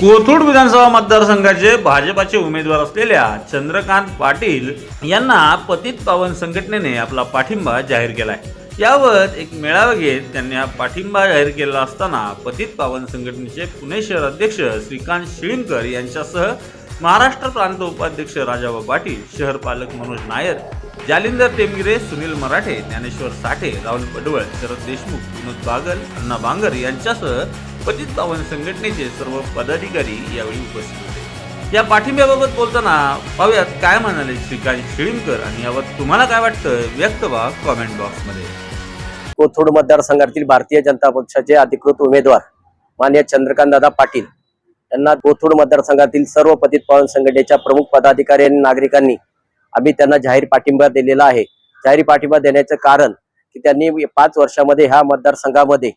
कोथरूड विधानसभा मतदारसंघाचे भाजपाचे उमेदवार असलेल्या चंद्रकांत पाटील यांना पतित पावन संघटनेने आपला पाठिंबा जाहीर केला आहे यावर एक मेळावा घेत त्यांनी हा पाठिंबा जाहीर केला असताना पतित पावन संघटनेचे पुणे शहर अध्यक्ष श्रीकांत शिळीमकर यांच्यासह महाराष्ट्र प्रांत उपाध्यक्ष राजाबा पाटील शहर पालक मनोज नायर जालिंदर टेमगिरे सुनील मराठे ज्ञानेश्वर साठे राहुल पडवळ शरद देशमुख विनोद बागल अण्णा बांगर यांच्यासह पतित पावन संघटनेचे सर्व पदाधिकारी यावेळी उपस्थित होते. या पाठिंब्याबाबत बोलताना पाहूयात काय म्हणाले श्रीकांत शिळीमकर आणि यावर तुम्हाला काय वाटतं व्यक्त व्हा कॉमेंट बॉक्समध्ये कोथरूड मतदारसंघातील भारतीय जनता पक्षाचे अधिकृत उमेदवार मान्य चंद्रकांतदादा पाटील यांना कोथरूड मतदारसंघातील सर्व पतित पावन संघटनेच्या प्रमुख पदाधिकारी आणि नागरिकांनी आम्ही त्यांना जाहीर पाठिंबा दिलेला आहे. जाहीर पाठिंबा देण्याचं कारण की त्यांनी पाच वर्षामध्ये ह्या मतदारसंघामध्ये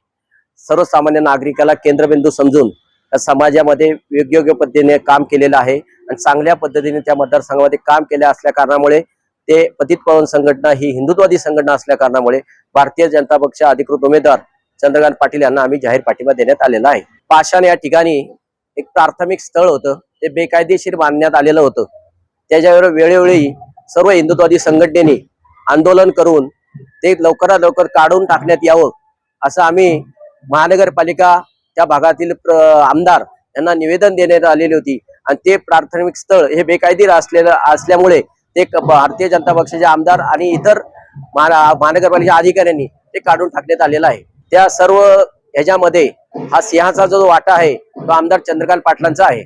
सर्वसामान्य नागरिकाला केंद्रबिंदू समजून समाजामध्ये योग्य योग्य पद्धतीने काम केलेलं आहे आणि चांगल्या पद्धतीने त्या मतदारसंघामध्ये काम केल्या असल्या कारणामुळे ते पतित पवन संघटना ही हिंदुत्वादी संघटना असल्या कारणामुळे भारतीय जनता पक्ष अधिकृत उमेदवार चंद्रकांत पाटील यांना आम्ही जाहीर पाठिंबा देण्यात आलेला आहे. पाषाण या ठिकाणी एक प्राथमिक स्थळ होतं. ते बेकायदेशीर बांधण्यात आलेलं होतं. त्याच्यावर वेळोवेळी सर्व हिंदुत्वादी संघटनेने आंदोलन करून ते लवकरात लवकर काढून टाकण्यात यावं असं आम्ही महानगरपालिका त्या भागातील आमदार यांना निवेदन देण्यात आलेली होती. आणि ते प्राथमिक स्थळ हे बेकायदेशीर असलेलं असल्यामुळे ते भारतीय जनता पक्षाचे आमदार आणि इतर महानगरपालिका अधिकाऱ्यांनी ते काढून टाकण्यात आलेलं आहे. त्या सर्व ह्याच्यामध्ये हा सिंहाचा जो वाटा आहे तो आमदार चंद्रकांत पाटलांचा आहे.